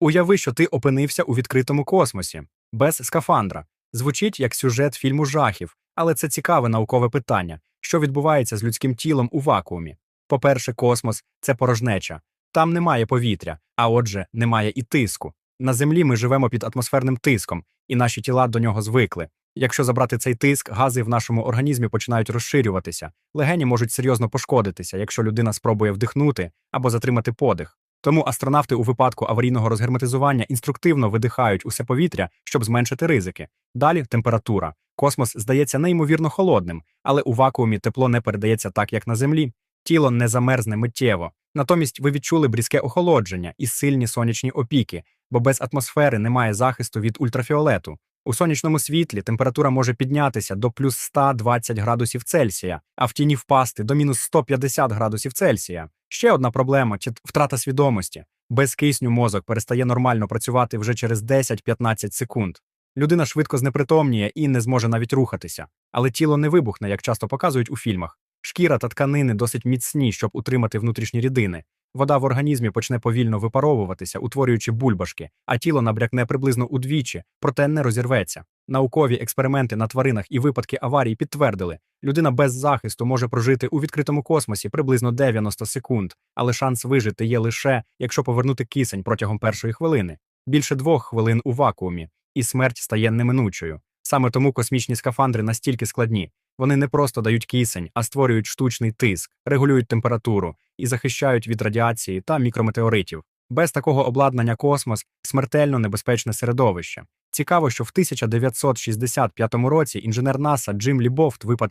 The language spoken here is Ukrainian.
Уяви, що ти опинився у відкритому космосі, без скафандра. Звучить як сюжет фільму жахів, але це цікаве наукове питання, що відбувається з людським тілом у вакуумі. По-перше, космос це порожнеча. Там немає повітря, а отже, немає і тиску. На Землі ми живемо під атмосферним тиском, і наші тіла до нього звикли. Якщо забрати цей тиск, гази в нашому організмі починають розширюватися. Легені можуть серйозно пошкодитися, якщо людина спробує вдихнути або затримати подих. Тому астронавти у випадку аварійного розгерметизування інструктивно видихають усе повітря, щоб зменшити ризики. Далі температура. Космос здається неймовірно холодним, але у вакуумі тепло не передається так, як на Землі. Тіло не замерзне миттєво. Натомість ви відчули брізке охолодження і сильні сонячні опіки, бо без атмосфери немає захисту від ультрафіолету. У сонячному світлі температура може піднятися до плюс 120 градусів Цельсія, а в тіні впасти до мінус 150 градусів Цельсія. Ще одна проблема втрата свідомості. Без кисню мозок перестає нормально працювати вже через 10-15 секунд. Людина швидко знепритомніє і не зможе навіть рухатися, але тіло не вибухне, як часто показують у фільмах. Шкіра та тканини досить міцні, щоб утримати внутрішні рідини. Вода в організмі почне повільно випаровуватися, утворюючи бульбашки, а тіло набрякне приблизно удвічі, проте не розірветься. Наукові експерименти на тваринах і випадки аварій підтвердили, людина без захисту може прожити у відкритому космосі приблизно 90 секунд, але шанс вижити є лише, якщо повернути кисень протягом першої хвилини. Більше двох хвилин у вакуумі, і смерть стає неминучою. Саме тому космічні скафандри настільки складні. Вони не просто дають кисень, а створюють штучний тиск, регулюють температуру і захищають від радіації та мікрометеоритів. Без такого обладнання космос смертельно небезпечне середовище. Цікаво, що в 1965 році інженер НАСА Джим Лібофт випад